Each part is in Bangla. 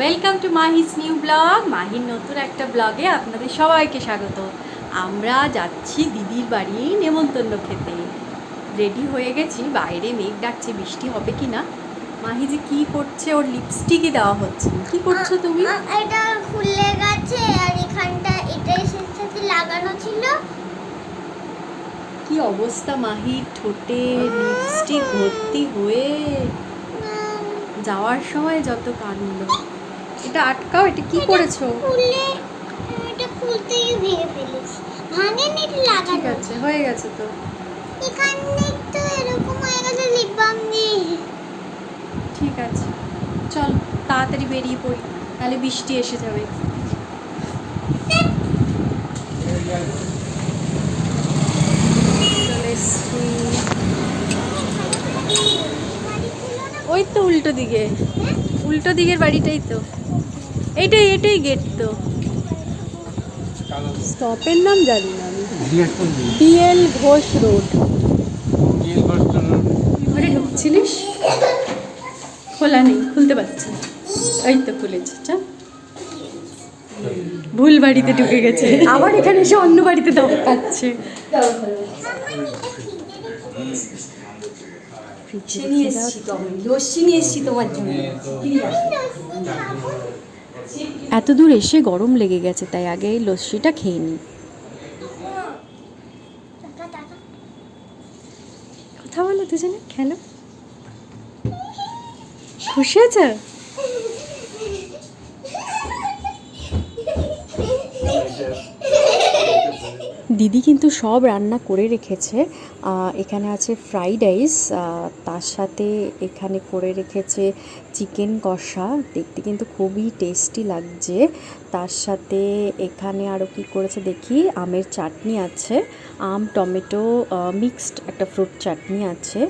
Welcome to Mahi's new blog মাহির নতুন একটা ব্লগে আপনাদের সবাইকে স্বাগত। আমরা যাচ্ছি দিদির বাড়ি নেমন্তন্ন খেতে। রেডি হয়ে গেছি বাইরে মেঘ ডাকছে বৃষ্টি হবে কি না মাহি যে কি করছে ওর লিপস্টিকই দেওয়া হচ্ছে কি করছ তুমি? এটা খুলে গেছে আর এখানটা এটা এর সাথে লাগানো ছিল। কি অবস্থা মাহির ঠোঁটে লিপস্টিক ভর্তি হয়ে যাওয়ার সময় যত কাণ্ড এটা আটকাও এটা কি করেছ? খুলে এটা খুলতেই ভেঙে ফেলেছি। ভাঙেনি এটা ঠিক আছে হয়ে গেছে তো। এখানে তো এরকম হয়ে গেছে লিপ বাম নেই। ঠিক আছে। চল তাড়াতাড়ি বেরিয়ে পড়ি তাহলে বৃষ্টি এসে যাবে। ওই তো উল্টো দিকে। উল্টো দিকের বাড়িটাই তো। এইটাই এটাই গেট তো। স্টপের নাম জানি না আমি। BL Ghosh road. গিয়ে কষ্ট ঘরে ঢুকছিলিস? খোলা নেই খুলতে পারছে। এই তো খুলেছে চল ভুল বাড়িতে ঢুকে গেছে। আবার এখানে এসে অন্য বাড়িতে দম পাচ্ছে। লস্যি নিয়ে এসেছি তোমার জন্য। এত দূর এসে গরম লেগে গেছে, তাই আগে এই লস্যিটা খেয়ে নিই। কথা বলো দুজনে, খেলো। খুশি আছে দিদি কিন্তু সব রান্না করে রেখেছে। এখানে আছে ফ্রাইড রাইস তার সাথে এখানে করে রেখেছে চিকেন কষা। দেখতে কিন্তু খুবই টেস্টি লাগছে। তার সাথে এখানে আরও কি করেছে দেখি? আমের চাটনি আছে। আম, টমেটো মিক্সড একটা ফ্রুট চাটনি আছে।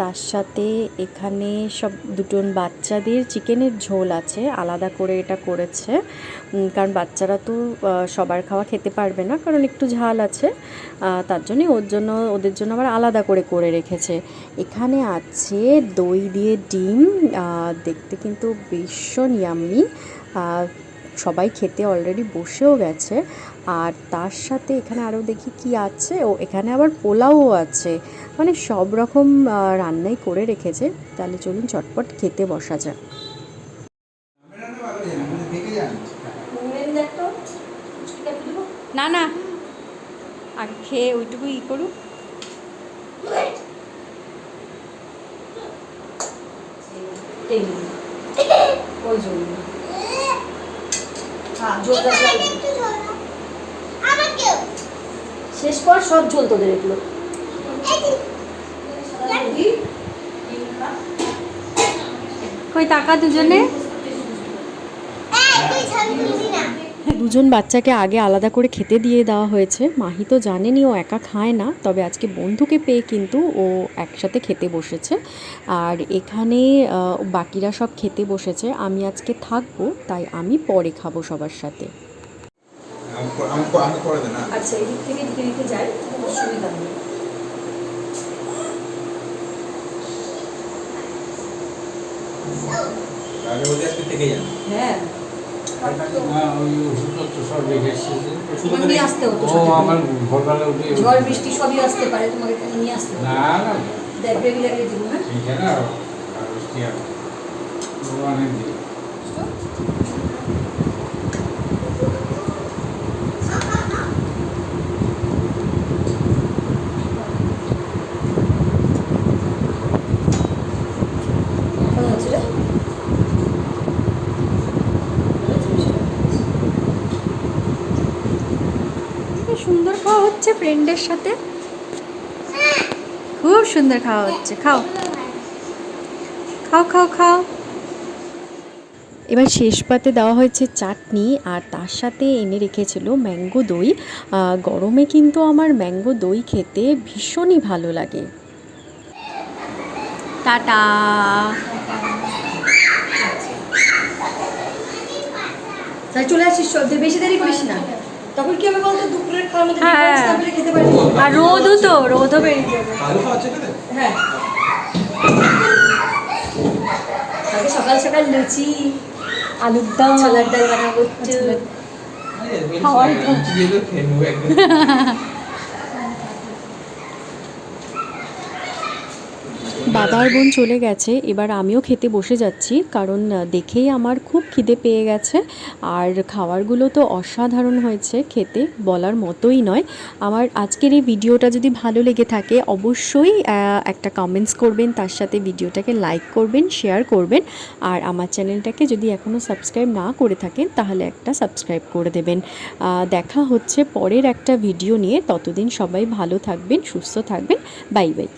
তার সাথে এখানে সব দুজন বাচ্চাদের চিকেনের ঝোল আছে, আলাদা করে এটা করেছে। কারণ বাচ্চারা তো সবার খাওয়া খেতে পারবে না, কারণ একটু ঝাল আছে। তার জন্যে ওর জন্য, ওদের জন্য আবার আলাদা করে করে রেখেছে। এখানে আছে দই দিয়ে ডিম দেখতে কিন্তু ভীষণ ইয়াম্মি সবাই খেতে অলরেডি বসেও গেছে। আর তার সাথে এখানে আরও দেখি কি আছে। ও এখানে আবার পোলাও আছে। মানে সব রকম রান্নাই করে রেখেছে। তাহলে চলুন চটপট খেতে বসা যাক। না না। আর খেয়ে ওইটুকু ই করুক। ওই জন্য। হ্যাঁ জলটা জল। শেষ কর সব ঝোল তোদের এগুলো। এই কই টাকা দুজনে এই, তুই ছবি তুলবি না দুজন বাচ্চাকে আগে আলাদা করে খেতে দিয়ে দেওয়া হয়েছে। মাহি তো জানেনি ও একা খায় না তবে আজকে বন্ধুকে পেয়ে কিন্তু ও একসাথে খেতে বসেছে। আর এখানে বাকিরা সব খেতে বসেছে। আমি আজকে থাকব তাই আমি পরে খাব সবার সাথে। করে দেন আচ্ছা এদিক থেকে দিতে দিতে যাই অসুবিধা নেই। আগে বলতে আজকে থেকে যান। হ্যাঁ। ঝড় বৃষ্টি সবই আসতে পারে তোমাকে নিয়ে আসতে না দিব অনেক দিন কেমন হচ্ছে রে কি সুন্দর খাওয়া হচ্ছে ফ্রেন্ডের সাথে? খুব সুন্দর খাওয়া হচ্ছে, খাও। খাও খাও খাও। এবার শেষ পাতে দেওয়া হয়েছে চাটনি, আর তার সাথে এনে রেখেছিল ম্যাঙ্গো দই। গরমে কিন্তু আমার ম্যাঙ্গো দই খেতে ভীষণই ভালো লাগে। টাটা। চলে আসিস বেশি দেরি করিস না। তখন কি আমি বলতো? দুপুরের খাওয়ার মধ্যে হ্যাঁ। খেতে পারি আর রোদও তো রোদও বেরিয়ে যাবে। হ্যাঁ। আগে সকাল সকাল লুচি আলুর দম ছোলার ডাল বানাবো। খাওয়াই খাওয়ার তো। লুচি দিয়ে তো খেয়ে নেব একদম বাবা আর বোন চলে গেছে, এবার আমিও খেতে বসে যাচ্ছি, কারণ দেখেই আমার খুব খিদে পেয়ে গেছে। আর খাবারগুলো তো অসাধারণ হয়েছে খেতে, বলার মতোই নয়। আমার আজকের এই ভিডিওটা যদি ভালো লেগে থাকে, অবশ্যই একটা কমেন্টস করবেন, তার সাথে ভিডিওটাকে লাইক করবেন শেয়ার করবেন। আর আমার চ্যানেলটাকে যদি এখনও সাবস্ক্রাইব না করে থাকেন, তাহলে একটা সাবস্ক্রাইব করে দেবেন। দেখা হচ্ছে পরের একটা ভিডিও নিয়ে। ততদিন সবাই ভালো থাকবেন, সুস্থ থাকবেন। Bye bye